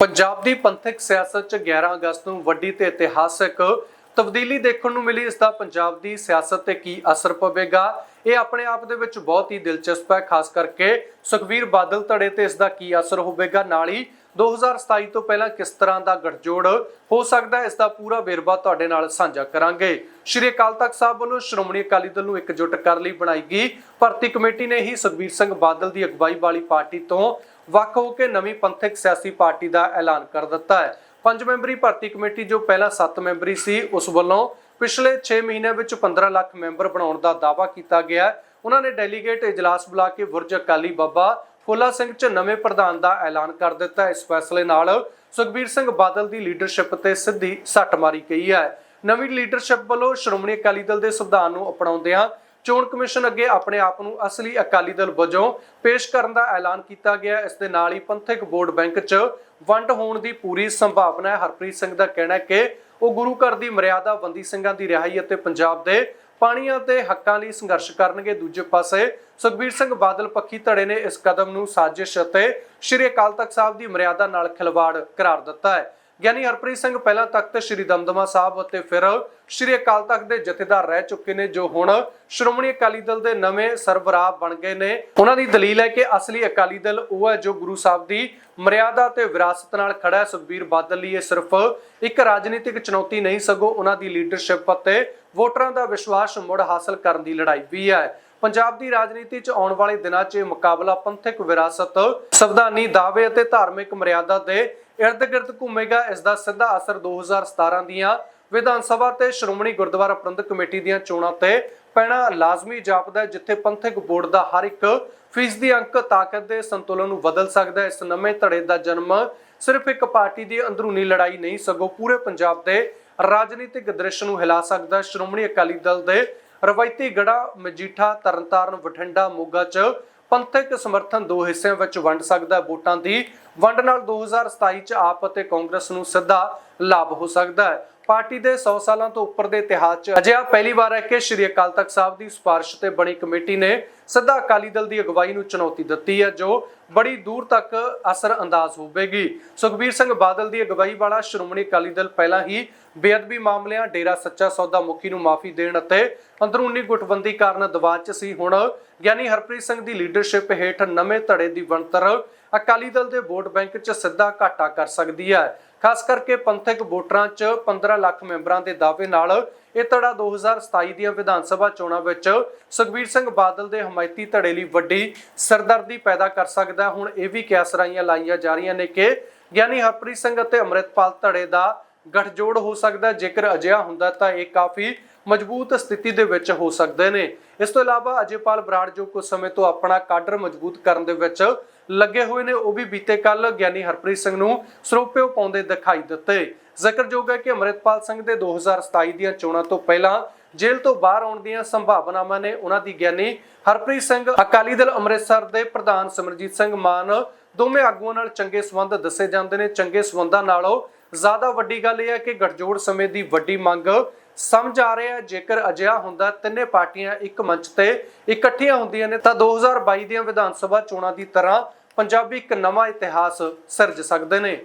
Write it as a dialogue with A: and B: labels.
A: ਪੰਜਾਬ ਦੀ ਪੰਥਕ ਸਿਆਸਤ 'ਚ 11 ਅਗਸਤ ਨੂੰ ਵੱਡੀ ਤੇ ਇਤਿਹਾਸਕ ਤਬਦੀਲੀ ਦੇਖਣ ਨੂੰ ਮਿਲੀ ਇਸ ਦਾ ਪੰਜਾਬ ਦੀ ਸਿਆਸਤ ਤੇ ਕੀ ਅਸਰ ਪਵੇਗਾ? ਇਹ ਆਪਣੇ ਆਪ ਦੇ ਵਿੱਚ ਬਹੁਤ ਹੀ ਦਿਲਚਸਪ ਹੈ, ਖਾਸ ਕਰਕੇ ਸੁਖਵੀਰ ਬਾਦਲ ਧੜੇ ਤੇ ਇਸ ਦਾ ਕੀ ਅਸਰ ਹੋਵੇਗਾ? ਨਾਲ ਹੀ 2027 ਤੋਂ ਪਹਿਲਾਂ ਕਿਸ ਤਰ੍ਹਾਂ ਦਾ ਗਠਜੋੜ ਹੋ ਸਕਦਾ ਹੈ? ਇਸ ਦਾ ਪੂਰਾ ਵੇਰਵਾ ਤੁਹਾਡੇ ਨਾਲ ਸਾਂਝਾ ਕਰਾਂਗੇ। ਸ਼੍ਰੀ ਅਕਾਲ ਤਖਤ ਸਾਹਿਬ ਵੱਲੋਂ ਸ਼੍ਰੋਮਣੀ ਅਕਾਲੀ ਦਲ ਨੂੰ ਇਕਜੁੱਟ ਕਰਨ ਲਈ ਬਣਾਈ ਗਈ ਭਰਤੀ ਕਮੇਟੀ ਨੇ ਹੀ ਸੁਖਬੀਰ ਸਿੰਘ ਬਾਦਲ ਦੀ ਅਗਵਾਈ ਵਾਲੀ ਪਾਰਟੀ ਤੋਂ ਵੱਖ ਹੋ ਕੇ ਨਵੀਂ ਪੰਥਕ ਸਿਆਸੀ ਪਾਰਟੀ ਦਾ ਐਲਾਨ ਕਰ ਦਿੱਤਾ ਹੈ। ਪੰਜ ਮੈਂਬਰੀ ਭਰਤੀ ਕਮੇਟੀ ਜੋ ਪਹਿਲਾਂ 7 ਮੈਂਬਰੀ ਸੀ, ਉਸ ਵੱਲੋਂ ਪਿਛਲੇ 6 ਮਹੀਨਿਆਂ ਵਿੱਚ 15 ਲੱਖ ਮੈਂਬਰ ਬਣਾਉਣ ਦਾ ਦਾਅਵਾ ਕੀਤਾ ਗਿਆ ਉਹਨਾਂ ਨੇ ਡੈਲੀਗੇਟ ਇਜਲਾਸ ਬੁਲਾ ਕੇ ਬੁਰਜ ਅਕਾਲੀ ਬਾਬਾ ਫੁੱਲਾ ਸਿੰਘ ਚ ਨਵੇਂ ਪ੍ਰਧਾਨ ਦਾ ਐਲਾਨ ਕਰ ਦਿੱਤਾ ਇਸ ਫੈਸਲੇ ਨਾਲ ਸੁਖਬੀਰ ਸਿੰਘ ਬਾਦਲ ਦੀ ਲੀਡਰਸ਼ਿਪ ਤੇ ਸਿੱਧੀ ਸੱਟ ਮਾਰੀ ਗਈ ਹੈ। ਨਵੀਂ ਲੀਡਰਸ਼ਿਪ ਵੱਲੋਂ ਸ਼੍ਰੋਮਣੀ ਅਕਾਲੀ ਦਲ ਦੇ ਸੰਵਿਧਾਨ ਨੂੰ ਅਪਣਾਉਂਦਿਆਂ ਚੋਣ ਕਮਿਸ਼ਨ ਅੱਗੇ ਆਪਣੇ ਆਪ ਨੂੰ ਅਸਲੀ ਅਕਾਲੀ ਦਲ ਵਜੋਂ ਪੇਸ਼ ਕਰਨ ਦਾ ਐਲਾਨ ਕੀਤਾ ਗਿਆ। ਇਸ ਦੇ ਨਾਲ ਹੀ ਪੰਥਕ ਵੋਟ ਬੈਂਕ 'ਚ ਵੰਡ ਹੋਣ ਦੀ ਪੂਰੀ ਸੰਭਾਵਨਾ ਹੈ। ਹਰਪ੍ਰੀਤ ਸਿੰਘ ਦਾ ਕਹਿਣਾ ਹੈ ਕਿ ਉਹ ਗੁਰੂ ਘਰ ਦੀ ਮਰਿਆਦਾ ਬੰਦੀ ਸਿੰਘਾਂ ਦੀ ਰਿਹਾਈ ਅਤੇ ਪੰਜਾਬ ਦੇ ਪਾਣੀਆਂ ਤੇ ਹੱਕਾਂ ਲਈ ਸੰਘਰਸ਼ ਕਰਨਗੇ। ਦੂਜੇ ਪਾਸੇ ਸੁਖਬੀਰ ਸਿੰਘ ਬਾਦਲ ਪੱਖੀ ਧੜੇ ਨੇ ਇਸ ਕਦਮ ਨੂੰ ਸਾਜ਼ਿਸ਼ ਅਤੇ ਸ਼੍ਰੀ ਅਕਾਲ ਤਖਤ ਸਾਹਿਬ ਦੀ ਮਰਿਆਦਾ ਨਾਲ ਖਿਲਵਾੜ ਕਰਾਰ ਦਿੱਤਾ ਹੈ। ਗਿਆਨੀ ਹਰਪ੍ਰੀਤ ਸਿੰਘ ਪਹਿਲਾਂ ਤਖਤ ਸ਼੍ਰੀ ਦਮਦਮਾ ਸਾਹਿਬ ਅਤੇ ਫਿਰ ਸ਼੍ਰੀ ਅਕਾਲ ਤਖਤ ਦੇ ਜਥੇਦਾਰ ਰਹਿ ਚੁੱਕੇ ਨੇ, ਜੋ ਹੁਣ ਸ਼੍ਰੋਮਣੀ ਅਕਾਲੀ ਦਲ ਦੇ ਨਵੇਂ ਸਰਬਰਾਹ ਬਣ ਗਏ ਨੇ। ਉਹਨਾਂ ਦੀ ਦਲੀਲ ਹੈ ਕਿ ਅਸਲੀ ਅਕਾਲੀ ਦਲ ਉਹ ਹੈ ਜੋ ਗੁਰੂ ਸਾਹਿਬ ਦੀ ਮਰਿਆਦਾ ਤੇ ਵਿਰਾਸਤ ਨਾਲ ਖੜਾ ਹੈ। ਸੁਖਬੀਰ ਬਾਦਲ ਲਈ ਇਹ ਸਿਰਫ ਇੱਕ ਰਾਜਨੀਤਿਕ ਚੁਣੌਤੀ ਨਹੀਂ, ਸਗੋਂ ਉਹਨਾਂ ਦੀ ਲੀਡਰਸ਼ਿਪ ਅਤੇ ਵੋਟਰਾਂ ਦਾ ਵਿਸ਼ਵਾਸ ਮੁੜ ਹਾਸਲ ਕਰਨ ਦੀ ਲੜਾਈ ਵੀ ਹੈ। ਪੰਜਾਬ ਦੀ ਰਾਜਨੀਤੀ 'ਚ ਆਉਣ ਵਾਲੇ ਦਿਨਾਂ 'ਚ ਮੁਕਾਬਲਾ ਪੰਥਕ ਵਿਰਾਸਤ, ਸੰਵਿਧਾਨੀ ਦਾਅਵੇ ਅਤੇ ਧਾਰਮਿਕ ਮਰਿਆਦਾ ਦੇ ਇਰਦ-ਗਿਰਦ ਘੁੰਮੇਗਾ। ਇਸ ਦਾ ਸਿੱਧਾ ਅਸਰ 2017 ਦੀਆਂ ਵਿਧਾਨ ਸਭਾ ਤੇ ਸ਼੍ਰੋਮਣੀ ਗੁਰਦੁਆਰਾ ਪ੍ਰਬੰਧਕ ਕਮੇਟੀ ਦੀਆਂ ਚੋਣਾਂ ਤੇ ਪੈਣਾ ਲਾਜ਼ਮੀ ਜਾਪਦਾ ਹੈ, ਜਿੱਥੇ ਪੰਥਕ ਬੋਰਡ ਦਾ ਹਰ ਇੱਕ ਫੀਸਦੀ ਅੰਕ ਤਾਕਤ ਦੇ ਸੰਤੁਲਨ ਨੂੰ ਬਦਲ ਸਕਦਾ ਹੈ। ਇਸ ਨਵੇਂ ਧੜੇ ਦਾ ਜਨਮ ਸਿਰਫ ਇੱਕ ਪਾਰਟੀ ਦੀ ਅੰਦਰੂਨੀ ਲੜਾਈ ਨਹੀਂ, ਸਗੋਂ ਪੂਰੇ ਪੰਜਾਬ ਦੇ ਰਾਜਨੀਤਿਕ ਦ੍ਰਿਸ਼ ਨੂੰ ਹਿਲਾ ਸਕਦਾ ਸ਼੍ਰੋਮਣੀ ਅਕਾਲੀ ਦਲ ਦੇ ਰਵਾਇਤੀ ਗੜਾ, ਮਜੀਠਾ, ਤਰਨਤਾਰਨ, ਬਠਿੰਡਾ, ਮੋਗਾ 'ਚ ਪੰਥਕ ਸਮਰਥਨ ਦੋ ਹਿੱਸਿਆਂ ਵਿੱਚ ਵੰਡ ਸਕਦਾ ਹੈ। ਵੋਟਾਂ ਦੀ ਵੰਡ ਨਾਲ 2027 ਚ ਆਪ ਅਤੇ ਕਾਂਗਰਸ ਨੂੰ ਸਿੱਧਾ ਲਾਭ ਹੋ ਸਕਦਾ ਹੈ। ਪਾਰਟੀ ਦੇ 100 ਸਾਲਾਂ ਤੋਂ ਉੱਪਰ ਦੇ ਇਤਿਹਾਸ 'ਚ ਅਜਿਹਾ ਪਹਿਲੀ ਵਾਰ ਹੈ ਕਿ ਸ਼੍ਰੀ ਅਕਾਲ ਤਖਤ ਸਾਹਿਬ ਦੀ ਸਿਫਾਰਿਸ਼ ਤੇ ਬਣੀ ਕਮੇਟੀ ਨੇ ਸਿੱਧਾ ਅਕਾਲੀ ਦਲ ਦੀ ਅਗਵਾਈ ਨੂੰ ਚੁਣੌਤੀ ਦਿੱਤੀ ਹੈ, ਜੋ ਬੜੀ ਦੂਰ ਤੱਕ ਅਸਰ ਅੰਦਾਜ਼ ਹੋਵੇਗੀ। ਸੁਖਬੀਰ ਸਿੰਘ ਬਾਦਲ ਦੀ ਅਗਵਾਈ ਵਾਲਾ ਸ਼੍ਰੋਮਣੀ ਅਕਾਲੀ ਦਲ ਪਹਿਲਾਂ ਹੀ ਬੇਅਦਬੀ ਮਾਮਲਿਆਂ, ਡੇਰਾ ਸੱਚਾ ਸੌਦਾ, ਮੁਖੀ ਨੂੰ ਮਾਫੀ ਦੇਣ ਅਤੇ ਅੰਦਰੂਨੀ ਗੁਟਬੰਦੀ ਕਾਰਨ ਦਬਾਅ 'ਚ ਸੀ। ਹੁਣ ਗਿਆਨੀ ਹਰਪ੍ਰੀਤ ਸਿੰਘ ਦੀ ਲੀਡਰਸ਼ਿਪ ਹੇਠ ਨਵੇਂ ਧੜੇ ਦੀ ਬਣਤਰ ਅਕਾਲੀ ਦਲ ਦੇ ਵੋਟ ਬੈਂਕ 'ਚ ਸਿੱਧਾ ਘਾਟਾ ਕਰ ਸਕਦੀ ਹੈ। ਖਾਸ ਕਰਕੇ ਪੰਥਕ ਵੋਟਰਾਂ 'ਚ 15 ਲੱਖ ਮੈਂਬਰਾਂ ਦੇ ਦਾਅਵੇ ਨਾਲ ਇਹ ਧੜਾ 2027 ਦੀਆਂ ਵਿਧਾਨ ਸਭਾ ਚੋਣਾਂ ਵਿੱਚ ਸੁਖਬੀਰ ਸਿੰਘ ਬਾਦਲ ਦੇ ਹਮਾਇਤੀ ਧੜੇ ਲਈ ਵੱਡੀ ਸਰਦਰਦੀ ਪੈਦਾ ਕਰ ਸਕਦਾ ਹੈ। ਹੁਣ ਇਹ ਵੀ ਕਿਆਸਰਾਈਆਂ ਲਾਈਆਂ ਜਾ ਰਹੀਆਂ ਨੇ ਕਿ ਗਿਆਨੀ ਹਰਪ੍ਰੀਤ ਸਿੰਘ ਅਤੇ ਅੰਮ੍ਰਿਤਪਾਲ ਧੜੇ ਦਾ ਗਠਜੋੜ ਹੋ ਸਕਦਾ ਜੇਕਰ ਅਜਿਹਾ ਹੁੰਦਾ ਤਾਂ ਇਹ ਕਾਫੀ ਮਜ਼ਬੂਤ ਸਥਿਤੀ ਦੇ ਵਿੱਚ ਹੋ ਸਕਦੇ ਨੇ। ਇਸ ਤੋਂ ਇਲਾਵਾ ਅਜੇਪਾਲ ਬਰਾੜ ਜੋ ਕੁਝ ਸਮੇਂ ਤੋਂ ਆਪਣਾ ਕਾਡਰ ਮਜ਼ਬੂਤ ਕਰਨ ਦੇ ਵਿੱਚ ਲੱਗੇ ਹੋਏ ਨੇ, ਉਹ ਵੀ ਬੀਤੇ ਕੱਲ ਗਿਆਨੀ ਹਰਪ੍ਰੀਤ ਸਿੰਘ ਨੂੰ ਸਰੋਪਿਓ ਪਾਉਂਦੇ ਦਿਖਾਈ ਦਿੱਤੇ। ਜ਼ਿਕਰਯੋਗ ਹੈ ਕਿ ਅੰਮ੍ਰਿਤਪਾਲ ਸਿੰਘ ਦੇ 2027 ਦੀਆਂ ਚੋਣਾਂ ਤੋਂ ਪਹਿਲਾਂ ਜੇਲ੍ਹ ਤੋਂ ਬਾਹਰ ਆਉਣ ਦੀਆਂ ਸੰਭਾਵਨਾਵਾਂ ਨੇ ਉਹਨਾਂ ਦੀ ਗਿਆਨੀ ਹਰਪ੍ਰੀਤ ਸਿੰਘ। ਅਕਾਲੀ ਦਲ ਅੰਮ੍ਰਿਤਸਰ ਦੇ ਪ੍ਰਧਾਨ ਸਿਮਰਜੀਤ ਸਿੰਘ ਮਾਨ ਦੋਵੇਂ ਆਗੂਆਂ ਨਾਲ ਚੰਗੇ ਸਬੰਧ ਦੱਸੇ ਜਾਂਦੇ ਨੇ। ਚੰਗੇ ਸਬੰਧਾਂ ਨਾਲੋਂ ਜ਼ਿਆਦਾ ਵੱਡੀ ਗੱਲ ਇਹ ਹੈ ਕਿ ਗੱਠਜੋੜ ਸਮੇਂ ਦੀ ਵੱਡੀ ਮੰਗ ਸਮਝ ਆ ਰਿਹਾ ਜੇਕਰ ਅਜਿਹਾ ਹੁੰਦਾ, ਤਿੰਨੇ ਪਾਰਟੀਆਂ ਇੱਕ ਮੰਚ ਤੇ ਇਕੱਠੀਆਂ ਹੁੰਦੀਆਂ ਨੇ, ਤਾਂ 2022 ਦੀਆਂ ਵਿਧਾਨ ਸਭਾ ਚੋਣਾਂ ਦੀ ਤਰ੍ਹਾਂ ਪੰਜਾਬੀ ਇੱਕ ਨਵਾਂ ਇਤਿਹਾਸ ਸਿਰਜ ਸਕਦੇ ਨੇ।